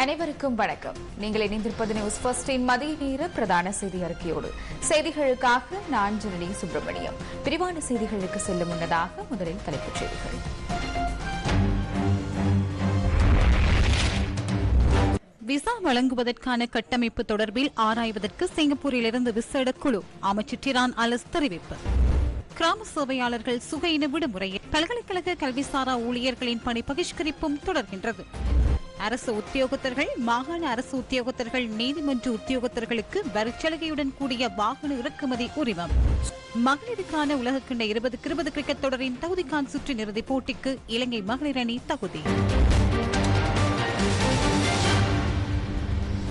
அனைவருக்கும் வணக்கம். நீங்கள் இணைந்திருப்பது நியூஸ் பஸ்டின் மதிய நேர பிரதான செய்தி அறிக்கையோடு. செய்திகளுக்காக நான் ஜனனி சுப்பிரமணியம். விரிவான செய்திகளுக்கு செல்லும் முன்னதாக முதலில் தலைப்புச் செய்திகள். விசா வழங்குவதற்கான கட்டமைப்பு தொடர்பில் ஆராய்வதற்கு சிங்கப்பூரிலிருந்து விசேட குழு. அமைச்சர் டிரான் அலஸ் தெரிவிப்பு. கிராம சேவையாளர்கள் சுகையின விடுமுறையில் பல்கலைக்கழக கல்விசாரா ஊழியர்களின் பணி பகிஷ்கரிப்பும் தொடர்கின்றது. அரசு உத்தியோகத்தர்கள் மாகாண அரசு உத்தியோகத்தர்கள் நீதிமன்ற உத்தியோகத்தர்களுக்கு வரிச்சலுகையுடன் கூடிய வாகன இறக்குமதி உரிமம். மகளிருக்கான உலகக்கிண்ண இருபதுக்கு இருபது கிரிக்கெட் தொடரின் தகுதிக்கான் சுற்று இறுதிப் போட்டிக்கு இலங்கை மகளிர் அணி தகுதி.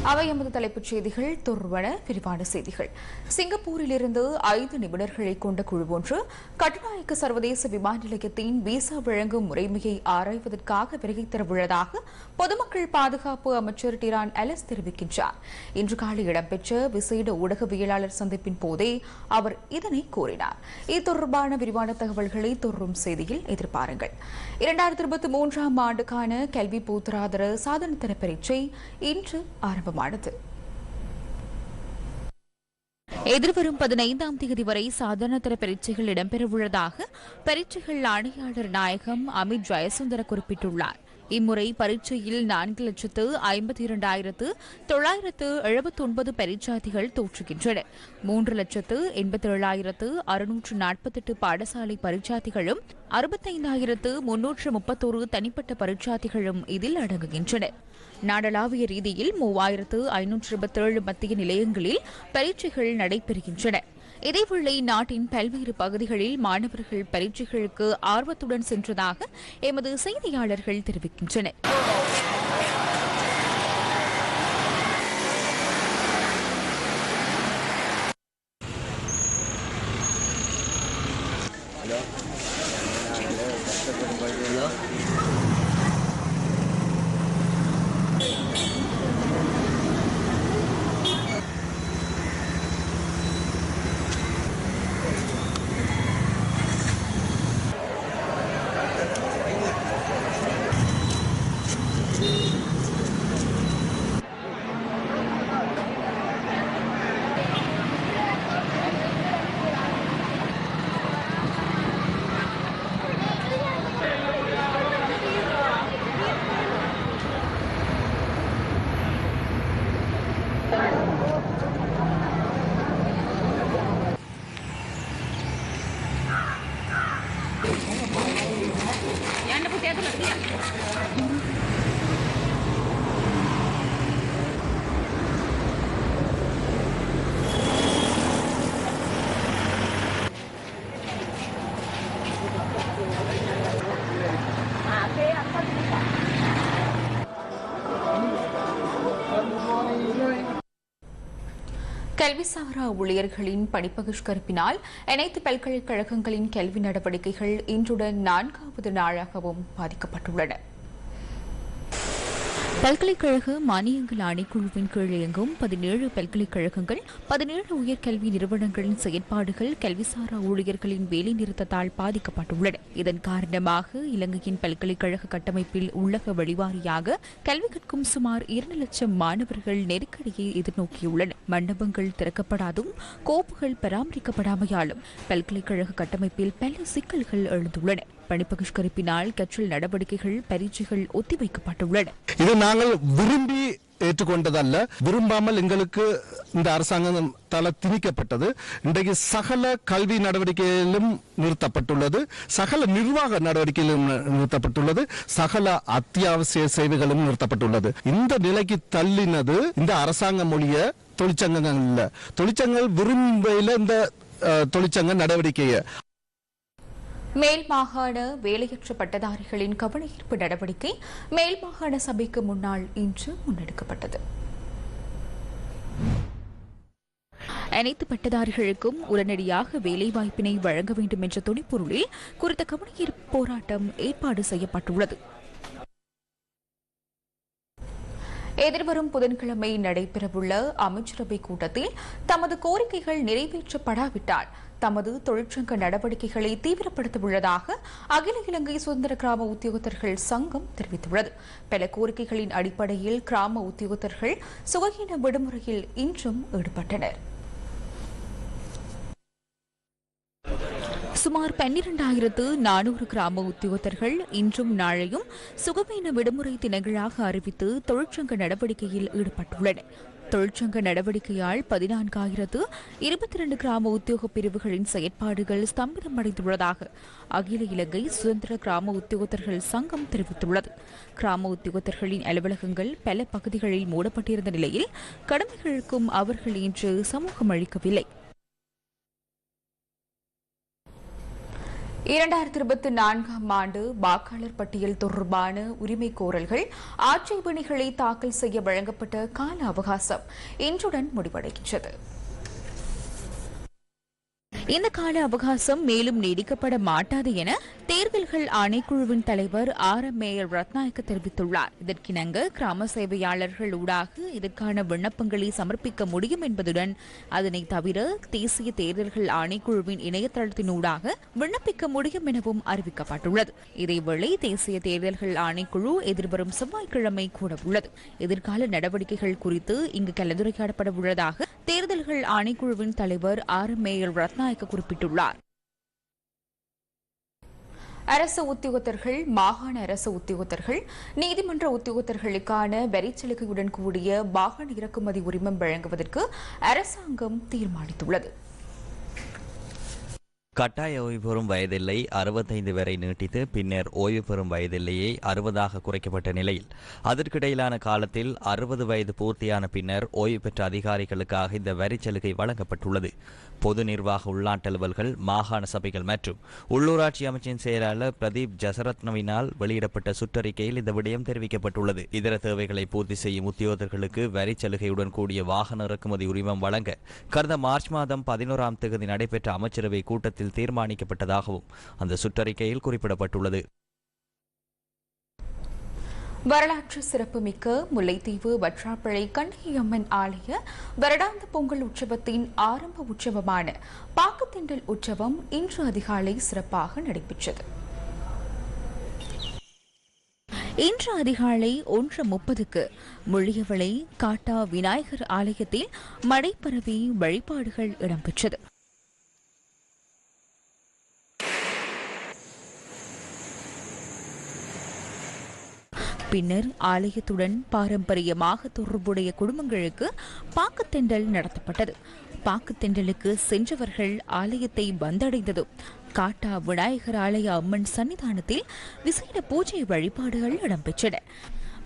அவை எமது தலைப்புச் செய்திகள் தொடர்வன விரிவான செய்திகள். சிங்கப்பூரிலிருந்து ஐந்து நிபுணர்களை கொண்ட குழு ஒன்று கட்டுநாயக்க சர்வதேச விமான நிலையத்தின் விசா வழங்கும் முறைமையை ஆராய்வதற்காக வருகை தரவுள்ளதாக பொதுமக்கள் பாதுகாப்பு அமைச்சர் டிரான் அலஸ் தெரிவிக்கின்றார். இன்று காலை இடம்பெற்ற விசேட ஊடகவியலாளர் சந்திப்பின் போதே அவர் இதனை கூறினார். இது தொடர்பான விரிவான தகவல்களை தொடரும் செய்தியில் எதிர்பாருங்கள். இரண்டாயிரத்தி இருபத்தி மூன்றாம் ஆண்டுக்கான கல்வி பூத்தராதர சாதனத்தர பரீட்சை இன்று ஆரம்பமானது எதிர்வரும் பதினைந்தாம் தேதி வரை சாதாரணதர பரீட்சைகள் இடம்பெறவுள்ளதாக பரீட்சைகள் ஆணையாளர் நாயகம் அமித் ஜெயசுந்தர குறிப்பிட்டுள்ளார். இம்முறை பரீட்சையில் நான்கு லட்சத்து ஐம்பத்தி இரண்டாயிரத்து தொள்ளாயிரத்து எழுபத்தி ஒன்பது பரீட்சார்த்திகள் தோற்றுகின்றனர் மூன்று லட்சத்து எண்பத்தி ஏழாயிரத்து அறுநூற்று நாற்பத்தெட்டு பாடசாலை பரீட்சார்த்திகளும் அறுபத்தைந்தாயிரத்து முன்னூற்று முப்பத்தோரு தனிப்பட்ட பரீட்சார்த்திகளும் இதில் அடங்குகின்றனர் நாடளாவிய ரீதியில் மூவாயிரத்து ஐநூற்று இருபத்தேழு மத்திய நிலையங்களில் பரீட்சைகள் நடைபெறுகின்றன. இதேவேளை நாட்டின் பல்வேறு பகுதிகளில் மாணவர்கள் பரீட்சைகளுக்கு ஆர்வத்துடன் சென்றதாக எமது செய்தியாளர்கள் தெரிவிக்கின்றனர். கல்விசாரா ஊழியர்களின் பணிப்பகிஷ்கரிப்பினால் அனைத்து பல்கலைக்கழகங்களின் கல்வி நடவடிக்கைகள் இன்றுடன் நான்காவது நாளாகவும் பாதிக்கப்பட்டுள்ளன. பல்கலைக்கழக மானியங்கள் ஆணைக்குழுவின் கீழ் இயங்கும் பதினேழு பல்கலைக்கழகங்கள் பதினேழு உயர்கல்வி நிறுவனங்களின் செயற்பாடுகள் கல்விசாரா ஊழியர்களின் வேலைநிறுத்தத்தால் பாதிக்கப்பட்டுள்ளன. இதன் காரணமாக இலங்கையின் பல்கலைக்கழக கட்டமைப்பில் உள்ளக வழிவாரியாக கல்வி கற்கும் சுமார் இரண்டு லட்சம் மாணவர்கள் நெருக்கடியை எதிர்நோக்கியுள்ளனர். மண்டபங்கள் திறக்கப்படாதும் கோப்புகள் பராமரிக்கப்படாமையாலும் பல்கலைக்கழக கட்டமைப்பில் பல சிக்கல்கள் எழுந்துள்ளன. பணிப்பகிஷ்கரிப்பினால் கற்றல் நடவடிக்கைகள் பரீட்சைகள் ஒத்திவைக்கப்பட்டுள்ளன. இது நாங்கள் விரும்பி ஏற்றுக்கொண்டதல்ல. விரும்பாமல் எங்களுக்கு இந்த அரசாங்கம் தல திணிக்கப்பட்டது. இன்றைக்கு சகல கல்வி நடவடிக்கைகளிலும் நிறுத்தப்பட்டுள்ளது. சகல நிர்வாக நடவடிக்கையிலும் நிறுத்தப்பட்டுள்ளது. சகல அத்தியாவசிய சேவைகளும் நிறுத்தப்பட்டுள்ளது. இந்த நிலைக்கு தள்ளினது இந்த அரசாங்க மொழிய தொழிற்சங்கங்கள் இல்லை. தொழிற்சங்கங்கள் விரும்பையில் இந்த தொழிற்சங்க நடவடிக்கையை மேல் மாகாண வேலையற்ற பட்டதாரிகளின் கவனஈர்ப்பு நடவடிக்கை மேல் மாகாண சபைக்கு முன்னால் இன்று முன்னெடுக்கப்பட்டது. அனைத்து பட்டதாரிகளுக்கும் உடனடியாக வேலைவாய்ப்பினை வழங்க வேண்டும் என்ற துணிப்பொருளில் குறித்த கவனஈர்ப்பு போராட்டம் ஏற்பாடு செய்யப்பட்டுள்ளது. எதிர்வரும் புதன்கிழமை நடைபெறவுள்ள அமைச்சரவை கூட்டத்தில் தமது கோரிக்கைகள் நிறைவேற்றப்படாவிட்டால் தமது தொழிற்சங்க நடவடிக்கைகளை தீவிரப்படுத்த உள்ளதாக அகில இலங்கை சுதந்திர கிராம உத்தியோகத்தர்கள் சங்கம் தெரிவித்துள்ளது. பல கோரிக்கைகளின் அடிப்படையில் கிராம உத்தியோகத்தர்கள் சுகஹீன விடுமுறையில் இன்றும் ஈடுபட்டனர். சுமார் பன்னிரண்டாயிரத்து நானூறு கிராம உத்தியோகத்தர்கள் இன்றும் நாளையும் சுகவீன விடுமுறை தினங்களாக அறிவித்து தொழிற்சங்க நடவடிக்கையில் ஈடுபட்டுள்ளனர். தொழிற்சங்க நடவடிக்கையால் பதினான்காயிரத்து இருபத்தி இரண்டு கிராம உத்தியோக பிரிவுகளின் செயற்பாடுகள் ஸ்தம்பிதமடைந்துள்ளதாக அகில இலங்கை சுதந்திர கிராம உத்தியோகத்தர்கள் சங்கம் தெரிவித்துள்ளது. கிராம உத்தியோகத்தர்களின் அலுவலகங்கள் பல பகுதிகளில் மூடப்பட்டிருந்த நிலையில் கடமைகளுக்கும் அவர்கள் இன்று சமூகம் அளிக்கவில்லை இரண்டாயிரத்தி இருபத்தி நான்காம் ஆண்டு வாக்காளர் பட்டியல் தொடர்பான உரிமை கோரல்கள் ஆட்சேபணிகளை தாக்கல் செய்ய வழங்கப்பட்ட கால அவகாசம் இன்றுடன் முடிவடைகின்றது. இந்த கால அவகாசம் மேலும் நீடிக்கப்பட மாட்டாது என தேர்தல்கள் ஆணைக்குழுவின் தலைவர் ஆர் எம் மேயர் ரத்நாயக்க தெரிவித்துள்ளார். இதற்கிணங்க கிராம சேவையாளர்கள் ஊடாக இதற்கான விண்ணப்பங்களை சமர்ப்பிக்க முடியும் என்பதுடன் அதனை தவிர தேசிய தேர்தல்கள் ஆணைக்குழுவின் இணையதளத்தினூடாக விண்ணப்பிக்க முடியும் எனவும் அறிவிக்கப்பட்டுள்ளது. இதேவேளை தேசிய தேர்தல்கள் ஆணைக்குழு எதிர்வரும் செவ்வாய்க்கிழமை கூடவுள்ளது. எதிர்கால நடவடிக்கைகள் குறித்து இங்கு கலந்துரையாடப்பட உள்ளதாக தேர்தல்கள் ஆணைக்குழுவின் தலைவர் ஆர் மேயர் ரத்நாயக் ரத்நாயக்க குறிப்பிட்டுள்ளார். அரசு உத்தியோகத்தர்கள் மாகாண அரசு உத்தியோகத்தர்கள் நீதிமன்ற உத்தியோகத்தர்களுக்கான வரிச்சலுகையுடன் கூடிய வாகன இறக்குமதி உரிமம் வழங்குவதற்கு அரசாங்கம் தீர்மானித்துள்ளது. கட்டாய ஓய்வு பெறும் வயதில்லை. அறுபத்தைந்து வரை நீட்டித்து பின்னர் ஓய்வு பெறும் வயதில்லையை அறுபதாக குறைக்கப்பட்ட நிலையில். அதற்கிடையிலான காலத்தில் அறுபது வயது பூர்த்தியான பின்னர் ஓய்வு பெற்ற அதிகாரிகளுக்காக இந்த வரிச்சலுகை வழங்கப்பட்டுள்ளது. பொது நிர்வாக உள்ளாட்டலுவல்கள் மாகாண சபைகள் மற்றும் உள்ளூராட்சி அமைச்சின் செயலாளர் பிரதீப் ஜசரத்னவினால் வெளியிடப்பட்ட சுற்றறிக்கையில் இந்த விடயம் தெரிவிக்கப்பட்டுள்ளது. இதர தேவைகளை பூர்த்தி செய்யும் உத்தியோகர்களுக்கு வரிச்சலுகையுடன் கூடிய வாகன இறக்குமதி உரிமம் வழங்க கடந்த மார்ச் மாதம் பதினோராம் தேதி நடைபெற்ற அமைச்சரவை கூட்டத்தில் தீர்மானிக்கப்பட்டதாகவும் அந்த சுற்றறிக்கையில் குறிப்பிடப்பட்டுள்ளது. வரலாற்று சிறப்புமிக்க முல்லைத்தீவு வற்றாப்பிழை கண்ணகியம்மன் ஆலய வருடாந்த பொங்கல் உற்சவத்தின் ஆரம்ப உற்சவமான பாக்குத்திண்டல் உற்சவம் இன்று அதிகாலை சிறப்பாக நடைபெற்றது. இன்று அதிகாலை ஒன்று முப்பதுக்கு முள்ளியவளை காட்டா விநாயகர் ஆலயத்தில் மழை பரவி வழிபாடுகள் இடம்பெற்றது. பின்னர் ஆலயத்துடன் பாரம்பரியமாக தொடர்புடைய குடும்பங்களுக்கு பாக்குத்தெண்டல் நடத்தப்பட்டது. பாக்குத்தெண்டலுக்கு சென்றவர்கள் ஆலயத்தை வந்தடைந்ததும் காட்டா விநாயகர் ஆலய அம்மன் சன்னிதானத்தில் விசேட பூஜை வழிபாடுகள் இடம்பெற்றன.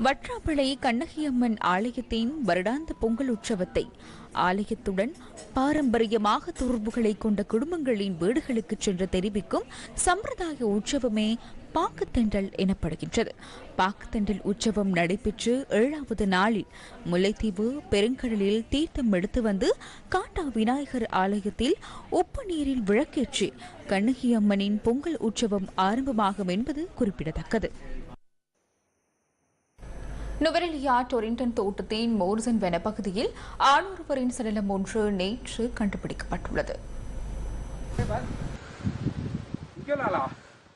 வற்றாப்பிளை கண்ணகியம்மன் ஆலயத்தின் வருடாந்த பொங்கல் உற்சவத்தை ஆலயத்துடன் பாரம்பரியமாக தொடர்புகளை கொண்ட குடும்பங்களின் வீடுகளுக்கு சென்று தெரிவிக்கும் சம்பிரதாய உற்சவமே பாக்குத்தண்டல் எனப்படுகின்றது. பாக்குத்தண்டல் உற்சவம் நடைபெற்று ஏழாவது நாளில் முல்லைத்தீவு பெருங்கடலில் தீர்த்தம் எடுத்து வந்து காட்டா விநாயகர் ஆலயத்தில் உப்பு நீரில் விளக்கேற்றி கண்ணகி அம்மனின் பொங்கல் உற்சவம் ஆரம்பமாகும் என்பது குறிப்பிடத்தக்கது. நுவரெலியா டொரிண்டன் தோட்டத்தின் மோர்சன் வனப்பகுதியில் ஆணொருவரின் சடலம் ஒன்று நேற்று கண்டுபிடிக்கப்பட்டுள்ளது.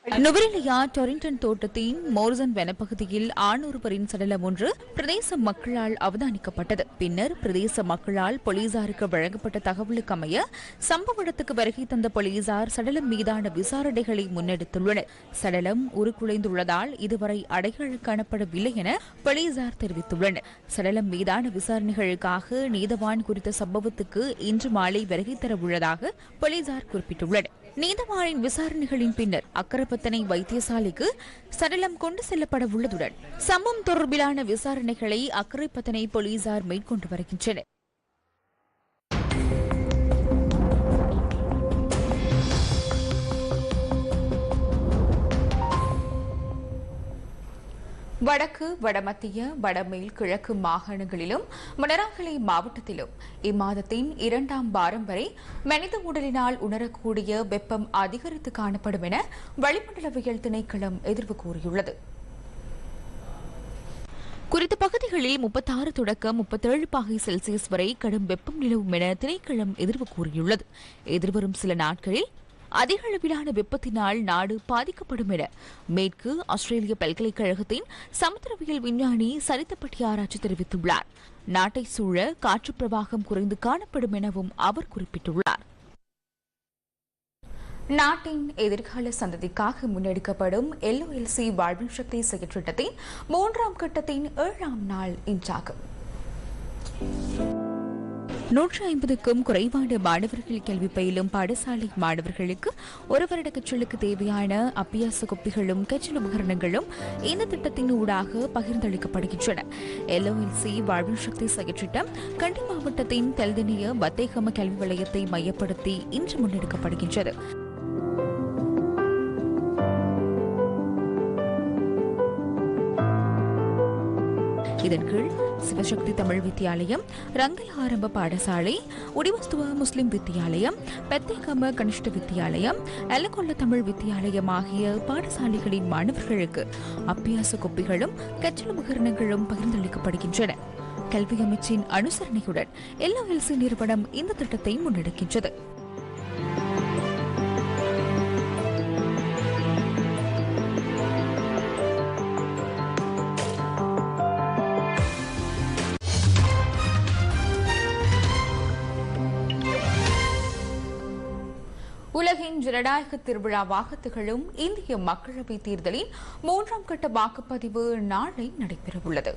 நுவரெலியா டொரிங்டன் தோட்டத்தின் மோர்சன் வனப்பகுதியில் ஆணொருவரின் சடலம் ஒன்று பிரதேச மக்களால் அவதானிக்கப்பட்டது. பின்னர் பிரதேச மக்களால் போலீசாருக்கு வழங்கப்பட்ட தகவலுக்கு அமைய சம்பவ இடத்துக்கு வருகை தந்த போலீசார் சடலம் மீதான விசாரணைகளை முன்னெடுத்துள்ளனர். சடலம் உருக்குலைந்துள்ளதால் இதுவரை அடைகள் காணப்படவில்லை என போலீசார் தெரிவித்துள்ளனர். சடலம் மீதான விசாரணைகளுக்காக நீதவான் குறித்த சம்பவத்துக்கு இன்று மாலை வருகை தர உள்ளதாக போலீசார் குறிப்பிட்டுள்ளனர். நீதவானின் விசாரணைகளின் பின்னர் அக்கரப்பத்தனை வைத்தியசாலைக்கு சடலம் கொண்டு செல்லப்பட உள்ளதுடன் சம்பவம் தொடர்பிலான விசாரணைகளை அக்கரைப்பத்தனை போலீசார் மேற்கொண்டு வருகின்றனர். வடக்கு வடமத்திய வடமேல் கிழக்கு மாகாணங்களிலும் மணராகலை மாவட்டத்திலும் இம்மாதத்தின் இரண்டாம் வாரம் வரை மனித உடலினால் உணரக்கூடிய வெப்பம் அதிகரித்து காணப்படும் என வளிமண்டலவியல் திணைக்களம் எதிர்வு கூறியுள்ளது. குறித்த பகுதிகளில் முப்பத்தாறு தொடக்கம் முப்பத்தேழு பாகை செல்சியஸ் வரை கடும் வெப்பம் நிலவும் என திணைக்களம் எதிர்வு கூறியுள்ளது. எதிர்வரும் சில நாட்களில் அதிக அளவிலான வெப்பத்தினால் நாடு பாதிக்கப்படும் என மேற்கு ஆஸ்திரேலிய பல்கலைக்கழகத்தின் சமுத்திரவியல் விஞ்ஞானி சரித்தப்பட்டி ஆராய்ச்சி தெரிவித்துள்ளார். நாட்டை சூழ காற்று பிரவாகம் குறைந்து காணப்படும் எனவும் அவர் குறிப்பிட்டுள்ளார். நாட்டின் எதிர்கால சந்ததிக்காக முன்னெடுக்கப்படும் எல்ஓஎல்சி வாழ்வின் சக்தி செயற்றிட்டத்தின் மூன்றாம் கட்டத்தின் ஏழாம் நாள் இன்றாகும். நூற்றி ஐம்பதுக்கும் குறைவான மாணவர்கள் கல்வி பயிலும் பாடசாலை மாணவர்களுக்கு ஒரு வருட கற்றலுக்கு தேவையான அபியாச குப்பிகளும் கற்றல் உபகரணங்களும் இந்த திட்டத்தின் ஊடாக பகிர்ந்தளிக்கப்படுகின்றன. எல்ஓஎல்சி வாழ்வு சக்தி செயற்றிட்டம் கண்டி மாவட்டத்தின் தெல்தினிய பத்தேகம கல்வி வலயத்தை மையப்படுத்தி இன்று முன்னெடுக்கப்படுகின்றது. இதன் கீழ் சிவசக்தி தமிழ் வித்தியாலயம் ரங்கல் ஆரம்ப பாடசாலை உடிவஸ்துவ முஸ்லிம் வித்தியாலயம் பெத்தேகம கனிஷ்ட வித்தியாலயம் எலக்கொல்ல தமிழ் வித்தியாலயம் ஆகிய பாடசாலைகளின் மாணவர்களுக்கு அபியாச கொப்பிகளும் கற்றல் உபகரணங்களும் பகிர்ந்தளிக்கப்படுகின்றன. கல்வி அமைச்சின் அனுசரணையுடன் எல்லா நிறுவனம் இந்த திட்டத்தை முன்னெடுக்கின்றது. ஜனநாயக திருவிழாவாக திகழும் இந்திய மக்களவைத் தேர்தலின் மூன்றாம் கட்ட வாக்குப்பதிவு நாளை நடைபெறவுள்ளது.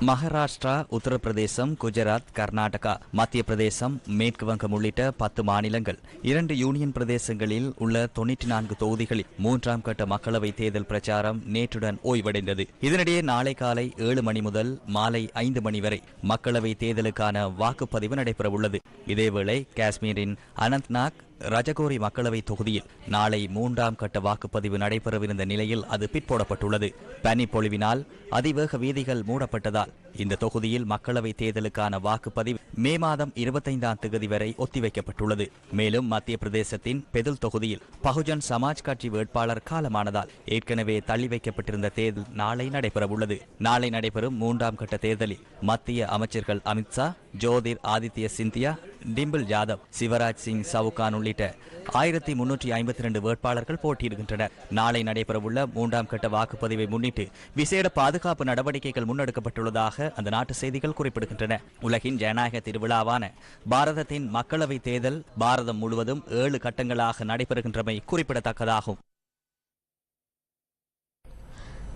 மகாராஷ்டிரா உத்தரப்பிரதேசம் குஜராத் கர்நாடகா மத்திய பிரதேசம் மேற்கு வங்கம் உள்ளிட்ட பத்து மாநிலங்கள். இரண்டு யூனியன் பிரதேசங்களில் உள்ள தொன்னூற்றி நான்கு தொகுதிகளில் மூன்றாம் கட்ட மக்களவைத் தேர்தல் பிரச்சாரம் நேற்றுடன் ஓய்வடைந்தது. இதனிடையே நாளை காலை ஏழு மணி முதல் மாலை ஐந்து மணி வரை மக்களவைத் தேர்தலுக்கான வாக்குப்பதிவு நடைபெறவுள்ளது. இதேவேளை காஷ்மீரின் அனந்த்நாக் ரஜகோரி மக்களவை தொகுதியில் நாளை மூன்றாம் கட்ட வாக்குப்பதிவு நடைபெறவிருந்த நிலையில் அது பிற்போடப்பட்டுள்ளது. பனிப்பொழிவினால் அதிவேக வீதிகள் மூடப்பட்டதால் இந்த தொகுதியில் மக்களவை தேர்தலுக்கான வாக்குப்பதிவு மே மாதம் இருபத்தைந்தாம் தேதி வரை ஒத்திவைக்கப்பட்டுள்ளது. மேலும் மத்திய பிரதேசத்தின் பெதுல் தொகுதியில் பகுஜன் சமாஜ் கட்சி வேட்பாளர் காலமானதால் ஏற்கனவே தள்ளி வைக்கப்பட்டிருந்த தேர்தல் நாளை நடைபெறவுள்ளது. நாளை நடைபெறும் மூன்றாம் கட்ட தேர்தலில் மத்திய அமைச்சர்கள் அமித்ஷா ஜோதிர் ஆதித்ய சிந்தியா டிம்பிள் யாதவ் சிவராஜ் சிங் சவுகான் உள்ளிட்ட ஆயிரத்தி முன்னூற்றி ஐம்பத்தி ரெண்டு வேட்பாளர்கள் போட்டியிடுகின்றனர். நாளை நடைபெறவுள்ள மூன்றாம் கட்ட வாக்குப்பதிவை முன்னிட்டு விசேட பாதுகாப்பு நடவடிக்கைகள் முன்னெடுக்கப்பட்டுள்ளதாக அந்த நாட்டு செய்திகள் குறிப்பிடுகின்றன. உலகின் ஜனநாயக திருவிழாவான பாரதத்தின் மக்களவை தேர்தல் பாரதம் முழுவதும் ஏழு கட்டங்களாக நடைபெறுகின்றமை குறிப்பிடத்தக்கதாகும்.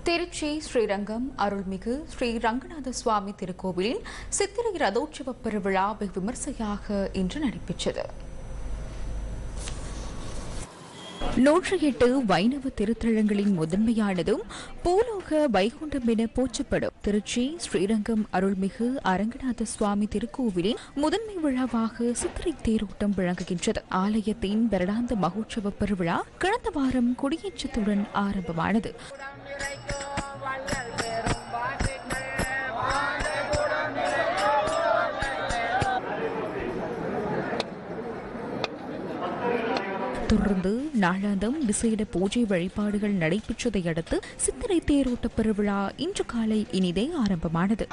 திருச்சி ஸ்ரீரங்கம் அருள்மிகு ஸ்ரீ ரங்கநாத சுவாமி திருக்கோவிலின் சித்திரை ரதோற்சவ பெருவிழா வெகு விமர்சையாக இன்று நடைபெற்றது. நூற்றி எட்டு வைணவ திருத்தலங்களின் முதன்மையானதும் பூலோக வைகுண்டம் என போற்றப்படும். திருச்சி ஸ்ரீரங்கம் அருள்மிகு அரங்கநாத சுவாமி திருக்கோவிலின் முதன்மை விழாவாக சித்திரை தேரோட்டம் விளங்குகின்றது. ஆலயத்தின் வருடாந்த மகோற்சவ பெருவிழா கடந்த வாரம் கொடியேற்றத்துடன் ஆரம்பமானது. தொடர்ந்து நாளாந்தம் விசேட பூஜை வழிபாடுகள் நடைபெற்றதை அடுத்து சித்திரை தேரோட்ட பெருவிழா இன்று காலை இனிதே ஆரம்பமானது.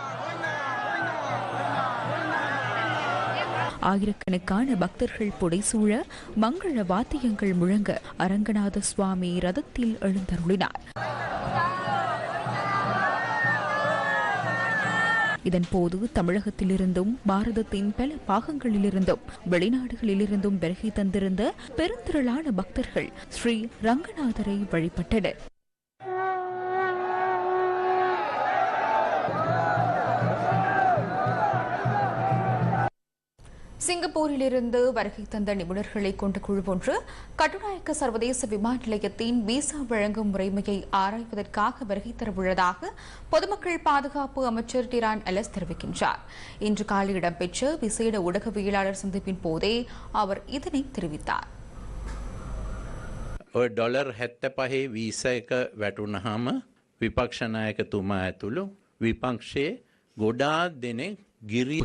ஆயிரக்கணக்கான பக்தர்கள் புடைசூழ மங்கள வாத்தியங்கள் முழங்க அரங்கநாத சுவாமி ரதத்தில் எழுந்தருளினார். இதன்போது தமிழகத்திலிருந்தும் பாரதத்தின் பல பாகங்களிலிருந்தும் வெளிநாடுகளிலிருந்தும் வருகை தந்திருந்த பெருந்திரளான பக்தர்கள் ஸ்ரீ ரங்கநாதரை வழிபட்டனர். சிங்கப்பூரிலிருந்து வருகை தந்த நிபுணர்களை கொண்ட குழு ஒன்று கட்டுநாயக்க சர்வதேச விமான நிலையத்தின் விசா வழங்கும் முறைமையை ஆராய்வதற்காக வருகை தரவுள்ளதாக பொதுமக்கள் பாதுகாப்பு அமைச்சர் டிரான் எலஸ் தெரிவிக்கின்றார் இன்று காலை இடம்பெற்ற விசேட ஊடகவியலாளர் சந்திப்பின் போதே அவர் இதனை தெரிவித்தார் ඔය ඩොලර් හැත්ත පහේ වීස එක වැටුනහම විපක්ෂනායකතුමා ඇතුළු විපක්ෂයේ ගොඩාත් දෙනෙක් ගිරි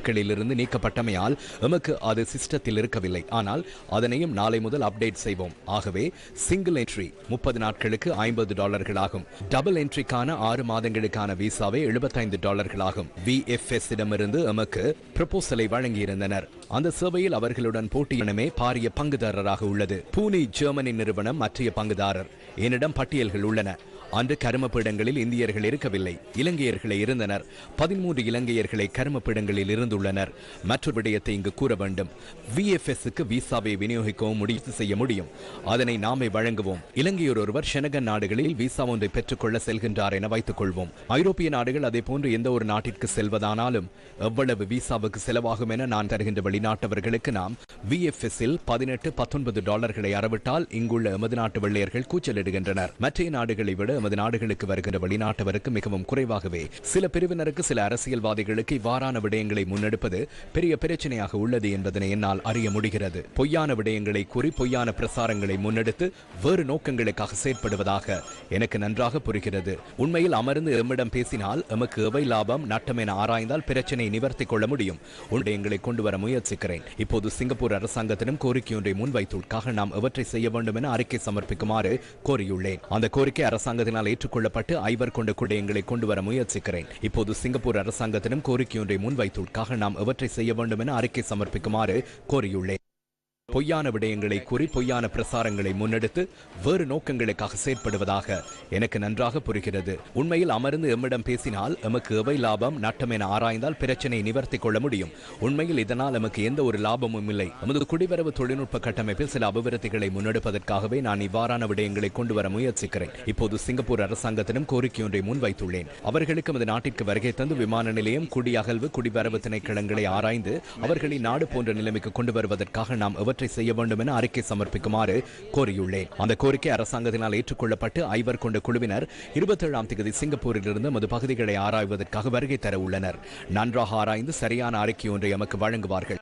நீக்கப்பட்டமையால் எமக்கு அது சிஸ்டத்தில் இருக்கவில்லை. ஆனால் அதனையும் நாளை முதல் அப்டேட் செய்வோம். ஆகவே சிங்கிள் என்ட்ரி முப்பது நாட்களுக்கு ஐம்பது டாலர்களாகும். டபுள் என்ட்ரிக்கான ஆறு மாதங்களுக்கான விசாவை எழுபத்தைந்து டாலர்களாகும். விஎஃப்எஸ் இடமிருந்து எமக்கு ப்ரப்போசலை வழங்கியிருந்தனர். அந்த சேவையில் அவர்களுடன் போட்டியினமே பாரிய பங்குதாரராக உள்ளது. பூனே ஜெர்மனி நிறுவனம் மற்றைய பங்குதாரர். என்னிடம் பட்டியல்கள் உள்ளன. அன்று கருமப்பீடங்களில் இந்தியர்கள் இருக்கவில்லை. இலங்கையர்களே இருந்தனர். பதிமூன்று இலங்கையர்களை கருமப்பீடங்களில் இருந்துள்ளனர். மற்றொரு விடயத்தை இங்கு கூற வேண்டும். விஎஃப்எஸ்க்கு விசாவை விநியோகிக்கவும் முடிவு செய்ய முடியும். அதனை நாமே வழங்குவோம். இலங்கையர் ஒருவர் ஷெனகன் நாடுகளில் விசா ஒன்றை பெற்றுக்கொள்ள செல்கின்றார் என வைத்துக் கொள்வோம். ஐரோப்பிய நாடுகள் அதே போன்று எந்த ஒரு நாட்டிற்கு செல்வதானாலும் எவ்வளவு விசாவுக்கு செலவாகும் என நான் தருகின்ற வெளிநாட்டவர்களுக்கு நாம் விஎஃப்எஸ்ஸில் பதினெட்டு பத்தொன்பது டாலர்களை அறவிட்டால் இங்குள்ள எமது நாட்டு வெள்ளையர்கள் கூச்சலிடுகின்றனர். மற்ற நாடுகளை விட எமது நாடுகளுக்கு வருகின்ற வெளிநாட்டவருக்கு மிகவும் குறைவாகவே சில பிரிவினருக்கு சில அரசியல்வாதிகளுக்கு இவ்வாறான விடயங்களை முன்னெடுப்பது பெரிய பிரச்சனையாக உள்ளது என்பதனை என்னால் அறிய முடிகிறது. பொய்யான விடயங்களை கூறி பொய்யான பிரசாரங்களை முன்னெடுத்து வேறு நோக்கங்களுக்காக செயற்படுவதாக எனக்கு நன்றாக புரிகிறது. உண்மையில் அமர்ந்து எம்மிடம் பேசினால் எமக்கு எவை லாபம்? நட்டம் என ஆராய்ந்தால் பிரச்சனை நிவர்த்தி கொள்ள முடியும். விடயங்களை கொண்டு வர முயற்சிக்கிறேன். இப்போது சிங்கப்பூர் அரசாங்கத்திடம் கோரிக்கை ஒன்றை முன்வைத்துள்ளாக நாம் எவற்றை செய்ய வேண்டும் என அறிக்கை சமர்ப்பிக்குமாறு கோரியுள்ளேன். அந்த கோரிக்கை அரசாங்கத்தினால் ஏற்றுக்கொள்ளப்பட்டு ஐவர் கொண்ட குடயங்களை கொண்டு வர முயற்சிக்கிறேன். இப்போது சிங்கப்பூர் அரசாங்கத்திடம் கோரிக்கையொன்றை ஒன்றை நாம் எவற்றை செய்ய வேண்டும் என அறிக்கை சமர்ப்பிக்குமாறு கோரியுள்ளேன். பொய்யான விடயங்களை கூறி பொய்யான பிரசாரங்களை முன்னெடுத்து வேறு நோக்கங்களுக்காக செயற்படுவதாக எனக்கு நன்றாக புரிகிறது. உண்மையில் அமர்ந்து எம்மிடம் பேசினால் எமக்கு எவை லாபம்? நட்டம் என ஆராய்ந்தால் பிரச்சனையை நிவர்த்தி கொள்ள முடியும். உண்மையில் இதனால் எமக்கு எந்த ஒரு லாபமும் இல்லை. எமது குடிவரவு தொழில்நுட்ப கட்டமைப்பில் சில அபிவிருத்திகளை முன்னெடுப்பதற்காகவே நான் இவ்வாறான விடயங்களை கொண்டு வர முயற்சிக்கிறேன். இப்போது சிங்கப்பூர் அரசாங்கத்திடம் கோரிக்கை ஒன்றை முன்வைத்துள்ளேன். அவர்களுக்கு நமது நாட்டிற்கு வருகை தந்து விமான நிலையம் குடியகல்வு குடிவரவு திணைக்களங்களை ஆராய்ந்து அவர்களை நாடு போன்ற நிலைமைக்கு கொண்டு வருவதற்காக நாம் எவற்றை மாற்றி செய்ய வேண்டும் என அறிக்கை சமர்ப்பிக்குமாறு கோரியுள்ளேன். அந்த கோரிக்கை அரசாங்கத்தினால் ஏற்றுக்கொள்ளப்பட்டு ஐவர் கொண்ட குழுவினர் இருபத்தேழாம் தேதி சிங்கப்பூரிலிருந்து மது பகுதிகளை ஆராய்வதற்காக வருகை தர உள்ளனர். நன்றாக ஆராய்ந்து சரியான அறிக்கை ஒன்றை எமக்கு வழங்குவார்கள்.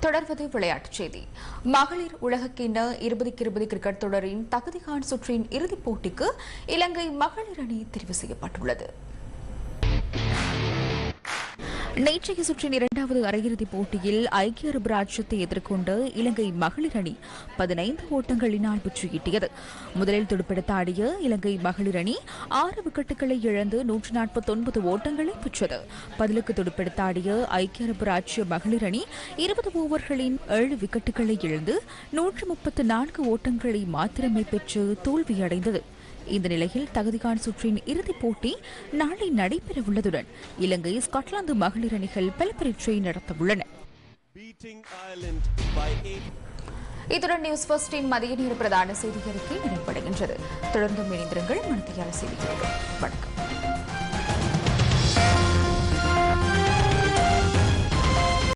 தொடர்வது விளையாட்டுச் செய்தி. மகளிர் உலகக்கிண்ண இருபதுக்கு இருபது கிரிக்கெட் தொடரின் தகுதிகான் சுற்றின் இறுதிப் போட்டிக்கு இலங்கை மகளிர் அணி தெரிவு செய்யப்பட்டுள்ளது. நேற்றைய சுற்றின் இரண்டாவது அரையிறுதிப் போட்டியில் ஐக்கிய அரபு ராஜ்யத்தை எதிர்கொண்ட இலங்கை மகளிர் அணி பதினைந்து ஓட்டங்களினால் வெற்றியீட்டியது. முதலில் துடுப்பெடுத்த ஆடிய இலங்கை மகளிர் அணி ஆறு விக்கெட்டுகளை இழந்து நூற்று நாற்பத்தொன்பது ஓட்டங்களை பெற்றது. பதிலுக்கு துடுப்பெடுத்த ஆடிய ஐக்கிய அரபு ராஜ்ய மகளிர் அணி இருபது ஓவர்களின் ஏழு விக்கெட்டுகளை இழந்து நூற்று முப்பத்து நான்கு ஓட்டங்களை மாத்திரமே பெற்று தோல்வியடைந்தது. இந்த நிலையில் தகுதிகான் சுற்றின் இறுதிப் போட்டி நாளை நடைபெறவுள்ளதுடன் இலங்கை ஸ்காட்லாந்து மகளிர் அணிகள் பல பரீட்சை நடத்தவுள்ளன. இத்துடன் நியூஸ் ஃபர்ஸ்டின் மதிய நேர பிரதான செய்தி அறிக்கை நிறைவடைகின்றது தொடர்ந்து இணைந்திருங்கள். மனத்தியால செய்திகளுக்கு. வணக்கம்.